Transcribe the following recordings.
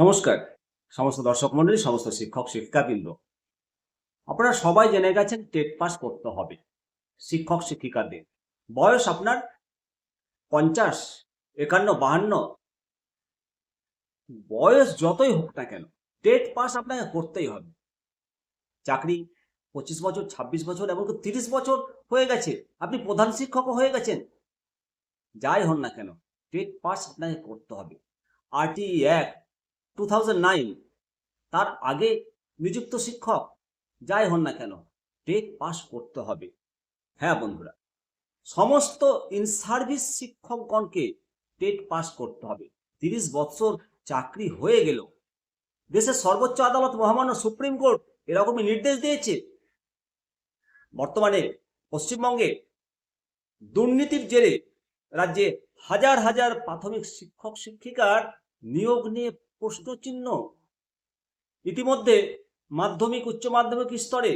নমস্কার। সমস্ত দর্শক মন্ডলী, সমস্ত শিক্ষক, শিক্ষিকাবৃন্দ। আপনারা সবাই জেনে গেছেন টেট পাস করতে হবে, শিক্ষক, শিক্ষিকাদের। বয়স আপনার পঞ্চাশ, একান্ন, বাহান্ন। বয়স যতই হোক না কেন, টেট পাস আপনাকে করতেই হবে। চাকরি পঁচিশ বছর, ছাব্বিশ বছর, এমনকি তিরিশ বছর হয়ে গেছে, আপনি প্রধান শিক্ষকও হয়ে গেছেন। যাই হন না কেন, টেট পাস আপনাকে করতে হবে। আরটি এক টু তার আগে নিযুক্ত শিক্ষক, যাই হন না কেন, টেক পাস করতে হবে। হ্যাঁ বন্ধুরা, সমস্ত ইন সার্ভিস শিক্ষকগণকে টেট পাস করতে হবে। তিরিশ বছর চাকরি হয়ে গেল। দেশের সর্বোচ্চ আদালত মহামান্য সুপ্রিম কোর্ট এরকমই নির্দেশ দিয়েছে। বর্তমানে পশ্চিমবঙ্গে দুর্নীতির জেরে রাজ্যে হাজার হাজার প্রাথমিক শিক্ষক শিক্ষিকার নিয়োগ নিয়ে প্রশ্নচিহ্ন। ইতিমধ্যে মাধ্যমিক, উচ্চ মাধ্যমিক স্তরে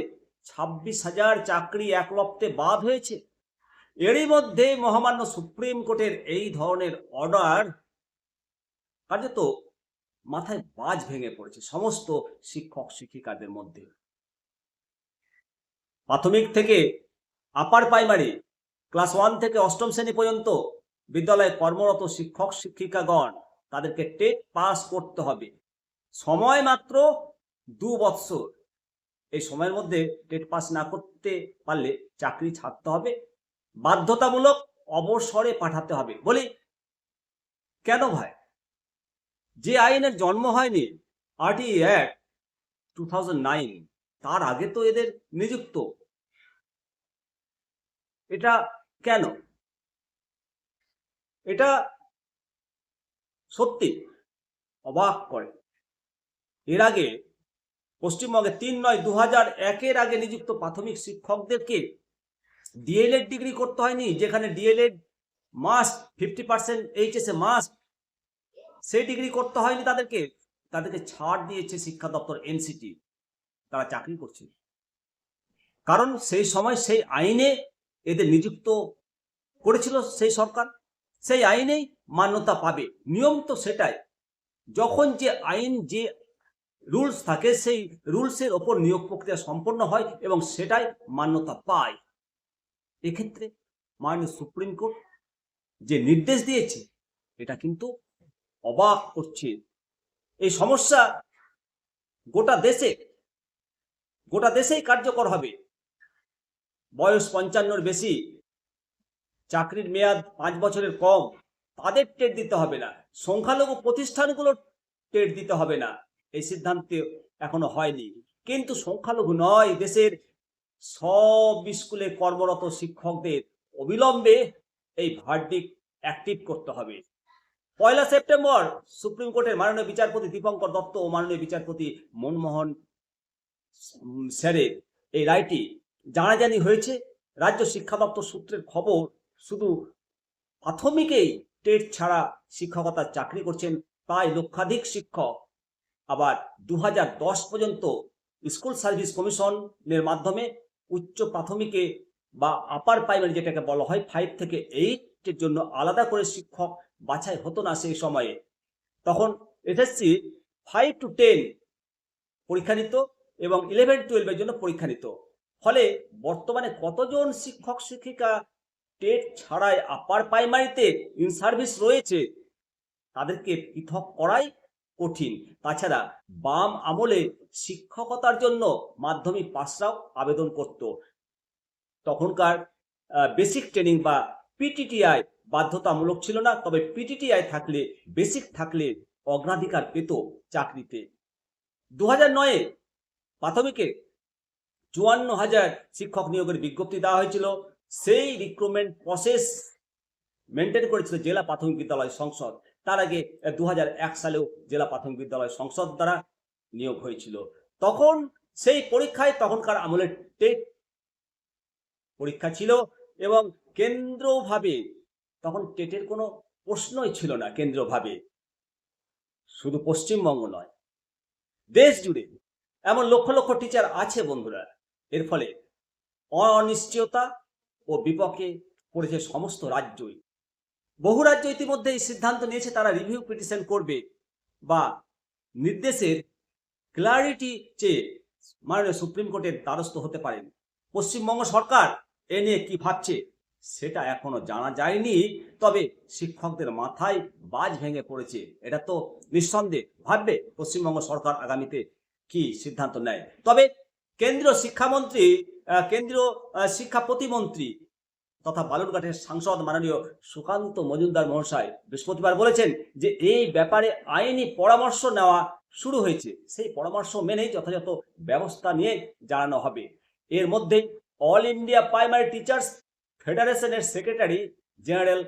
ছাব্বিশ হাজার চাকরি এক লপ্তে বাদ হয়েছে। এরই মধ্যে মহামান্য সুপ্রিম কোর্টের এই ধরনের অর্ডার কার্যত মাথায় বাজ ভেঙে পড়েছে সমস্ত শিক্ষক শিক্ষিকাদের মধ্যে। প্রাথমিক থেকে আপার প্রাইমারি, ক্লাস ওয়ান থেকে অষ্টম শ্রেণি পর্যন্ত বিদ্যালয়ে কর্মরত শিক্ষক শিক্ষিকাগণ তাদেরকে টেট পাস করতে হবে। সময় মাত্র দু বৎসর। এই সময়ের মধ্যে টেট পাস না করতে পারলে চাকরি ছাড়তে হবে। বাধ্যতামূলক অবসরে পাঠাতে হবে। বলি, কেন ভাই? যে আইনের জন্ম হয়নি আরটি অ্যাক্ট টু তার আগে তো এদের নিযুক্ত। এটা কেন? এটা সত্যি? অবাক করে। এর আগে, পশ্চিমবঙ্গে তিন নয় দু হাজার একের আগে নিযুক্ত প্রাথমিক শিক্ষকদেরকে ডিএলএড ডিগ্রি করতে হয়নি, যেখানে DElEd must, fifty percent HSA must সেই ডিগ্রি করতে হয়নি তাদেরকে। তাদেরকে ছাড় দিয়েছে শিক্ষা দপ্তর, এনসিটি। তারা চাকরি করছে কারণ সেই সময় সেই আইনে এদের নিযুক্ত করেছিল সেই সরকার। সেই আইনেই মান্যতা পাবে। নিয়ম তো সেটাই। যখন যে আইন, যে রুলস থাকে, সেই রুলসের ওপর নিয়োগ প্রক্রিয়া সম্পন্ন হয় এবং সেটাই মান্যতা পায়। এক্ষেত্রে মাননীয় সুপ্রিম কোর্ট যে নির্দেশ দিয়েছে, এটা কিন্তু অবাক করছে। এই সমস্যা গোটা দেশে, গোটা দেশেই কার্যকর হবে। বয়স পঞ্চান্নর বেশি, চাকরির মেয়াদ পাঁচ বছরের কম। তাদের টেট দিতে হবে না। সংখ্যালঘু প্রতিষ্ঠানগুলো টেট দিতে হবে না। এই সিদ্ধান্ত এখনও হয়নি। কিন্তু সংখ্যালঘু নয়, দেশের সব স্কুলে কর্মরত শিক্ষকদের অবিলম্বে এই ভার্ডিক অ্যাক্টিভ করতে হবে। পয়লা সেপ্টেম্বর সুপ্রিম কোর্টের মাননীয় বিচারপতি দীপঙ্কর দত্ত ও মাননীয় বিচারপতি মনমোহন স্যারের এই রায়টি জানাজানি হয়েছে। রাজ্য শিক্ষা দপ্তর সূত্রের খবর, শুধু প্রাথমিকেই টেট ছাড়া শিক্ষকতার চাকরি করছেন প্রায় লক্ষাধিক শিক্ষক। আবার দু হাজার দশ পর্যন্ত স্কুল সার্ভিস কমিশনের মাধ্যমে উচ্চ প্রাথমিকে বা আপার প্রাইমারি যেটাকে বলা হয় ফাইভ থেকে এইটের জন্য আলাদা করে শিক্ষক বাছাই হতো না সেই সময়ে। তখন এসএসসি ফাইভ টু টেন পরীক্ষা নিত এবং ইলেভেন টুয়েলভের জন্য পরীক্ষা নিত। ফলে বর্তমানে কতজন শিক্ষক শিক্ষিকা টেট ছাড়াই আপার প্রাইমারিতে ইন সার্ভিস রয়েছে। তাদেরকে পৃথক করাই কঠিন। তাছাড়া বাম আমলে শিক্ষকতার জন্য মাধ্যমিক পাশরাও আবেদন করত। তখনকার বেসিক ট্রেনিং বা পিটিটিআই বাধ্যতামূলক ছিল না, তবে পিটিটিআই থাকলে, বেসিক থাকলে অগ্রাধিকার পেত চাকরিতে। দু হাজার নয়ে প্রাথমিকে চুয়ান্ন হাজার শিক্ষক নিয়োগের বিজ্ঞপ্তি দেওয়া হয়েছিল। সেই রিক্রুটমেন্ট প্রসেস মেনটেন করেছিল জেলা প্রাথমিক বিদ্যালয় সংসদ। তার আগে দু সালেও জেলা প্রাথমিক বিদ্যালয় সংসদ দ্বারা নিয়োগ হয়েছিল। তখন সেই পরীক্ষায় তখনকার আমলের টেট পরীক্ষা ছিল এবং কেন্দ্রভাবে তখন টেটের কোনো প্রশ্নই ছিল না কেন্দ্রভাবে। শুধু পশ্চিমবঙ্গ নয়, দেশ জুড়ে এমন লক্ষ লক্ষ টিচার আছে বন্ধুরা। এর ফলে অনিশ্চয়তা ও বিপক্ষে পড়েছে সমস্ত রাজ্যই। বহু রাজ্য ইতিমধ্যে এই সিদ্ধান্ত নিয়েছে, তারা রিভিউ পিটিশন করবে বা নির্দেশের ক্লারিটি চেয়ে মাননীয় সুপ্রিম কোর্টের দ্বারস্থ হতে পারেন। পশ্চিমবঙ্গ সরকার এ নিয়ে কি ভাবছে সেটা এখনও জানা যায়নি, তবে শিক্ষকদের মাথায় বাজ ভেঙে পড়েছে। এটা তো নিঃসন্দেহে। ভাববে পশ্চিমবঙ্গ সরকার আগামীতে কি সিদ্ধান্ত নেয়? তবে কেন্দ্রীয় শিক্ষামন্ত্রী কেন্দ্রীয় শিক্ষা প্রতিমন্ত্রী তথা বালুরঘাটের সাংসদ মাননীয় সুকান্ত মজুমদার মহাশয় বৃহস্পতিবার বলেছেন যে এই ব্যাপারে আইনি পরামর্শ নেওয়া শুরু হয়েছে। সেই পরামর্শ মেনেই যথাযথ ব্যবস্থা নিয়ে জানানো হবে। এর মধ্যে অল ইন্ডিয়া প্রাইমারি টিচার্স ফেডারেশনের সেক্রেটারি জেনারেল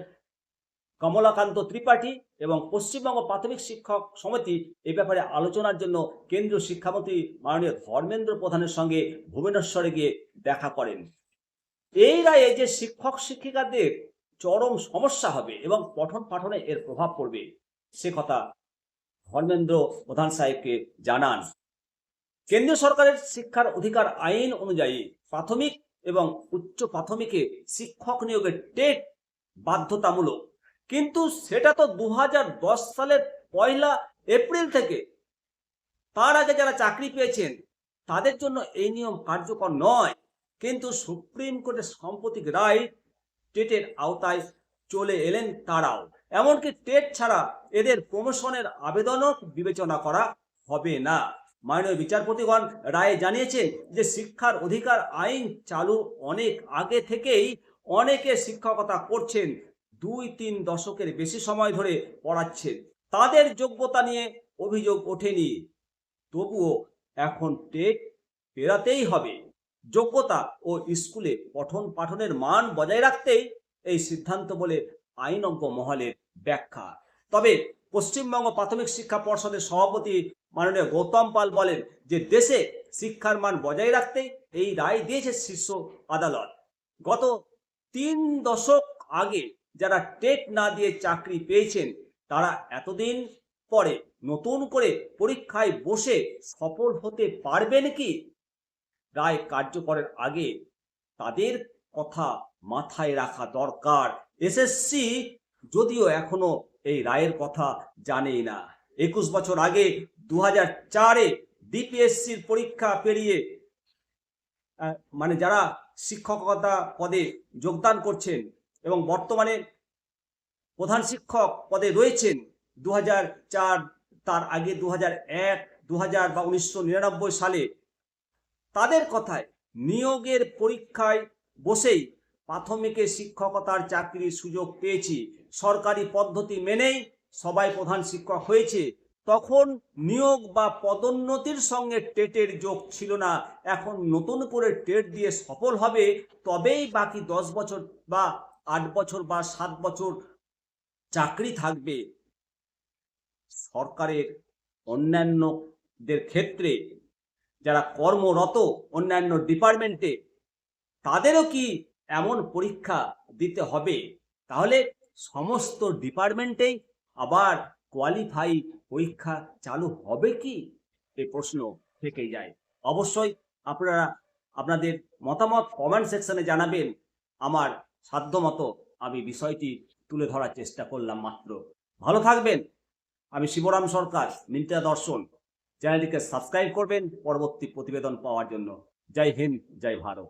কমলাকান্ত ত্রিপাঠী এবং পশ্চিমবঙ্গ প্রাথমিক শিক্ষক সমিতি এ ব্যাপারে আলোচনার জন্য কেন্দ্রীয় শিক্ষামন্ত্রী মাননীয় ধর্মেন্দ্র প্রধানের সঙ্গে ভুবনেশ্বরে গিয়ে দেখা করেন। এই রায়ে যে শিক্ষক শিক্ষিকাদের চরম সমস্যা হবে এবং পঠন পাঠনে এর প্রভাব পড়বে, সে কথা ধর্মেন্দ্র প্রধান সাহেবকে জানান। কেন্দ্রীয় সরকারের শিক্ষার অধিকার আইন অনুযায়ী প্রাথমিক এবং উচ্চ প্রাথমিকে শিক্ষক নিয়োগের টেট বাধ্যতামূলক। কিন্তু সেটা তো দু হাজার দশ সালের পয়লা এপ্রিল থেকে। তার আগে যারা চাকরি পেয়েছেন, তাদের জন্য এই নিয়ম কার্যকর নয়। কিন্তু সুপ্রিম কোর্টের সাম্প্রতিক রায় টেটের আওতায় চলে এলেন তারাও। এমনকি টেট ছাড়া এদের প্রমোশনের আবেদনও বিবেচনা করা হবে না। মাননীয় বিচারপতিগণ রায়ে জানিয়েছেন যে শিক্ষার অধিকার আইন চালু অনেক আগে থেকেই অনেকে শিক্ষকতা করছেন। দুই তিন দশকের বেশি সময় ধরে পড়াচ্ছেন তাদের যোগ্যতা নিয়ে অভিযোগ ওঠেনি। তবুও এখন টেট পেরাতেই হবে। যোগ্যতা ও স্কুলে পঠন পাঠনের মান বজায় রাখতেই এই সিদ্ধান্ত বলে আইনজ্ঞ মহলের ব্যাখ্যা। তবে পশ্চিমবঙ্গ প্রাথমিক শিক্ষা পর্ষদের সভাপতি মাননীয় গৌতম পাল বলেন যে, দেশে শিক্ষার মান বজায় রাখতে এই রায় দিয়েছে শীর্ষ আদালত। গত তিন দশক আগে যারা টেট না দিয়ে চাকরি পেয়েছেন, তারা এতদিন পরে নতুন করে পরীক্ষায় বসে সফল হতে পারবেন কি? রায় কার্যকরের আগে তাদের কথা মাথায় রাখা দরকার। এসএসসি যদিও এখনও এই রায়ের কথা জানেই না। একুশ বছর আগে দু হাজার চারে ডিপিএসসির পরীক্ষা পেরিয়ে মানে যারা শিক্ষকতা পদে যোগদান করছেন এবং বর্তমানে প্রধান শিক্ষক পদে রয়েছেন দু তার আগে দু হাজার এক দু বা উনিশশো নিরানব্বই সালে। তাদের কথায় নিয়োগের পরীক্ষায় বসেই প্রাথমিকে শিক্ষকতার চাকরির সুযোগ পেয়েছি। সরকারি পদ্ধতি মেনেই সবাই প্রধান শিক্ষক হয়েছে। তখন নিয়োগ বা পদোন্নতির সঙ্গে টেটের যোগ ছিল না। এখন নতুন করে টেট দিয়ে সফল হবে, তবেই বাকি দশ বছর বা আট বছর বা সাত বছর চাকরি থাকবে। সরকারের অন্যান্যদের ক্ষেত্রে যারা কর্মরত অন্যান্য ডিপার্টমেন্টে, তাদেরও কি এমন পরীক্ষা দিতে হবে? তাহলে সমস্ত ডিপার্টমেন্টেই আবার কোয়ালিফাই পরীক্ষা চালু হবে কি? এই প্রশ্ন থেকেই যায়। অবশ্যই আপনারা, আপনাদের মতামত কমেন্ট সেকশনে জানাবেন। আমার সাধ্যমতো আমি বিষয়টি তুলে ধরার চেষ্টা করলাম মাত্র। ভালো থাকবেন। আমি শিবরাম সরকার মিন্টা দর্শন। চ্যানেলটিকে সাবস্ক্রাইব করবেন পরবর্তী প্রতিবেদন পাওয়ার জন্য। জয় হিন্দ, জয় ভারত।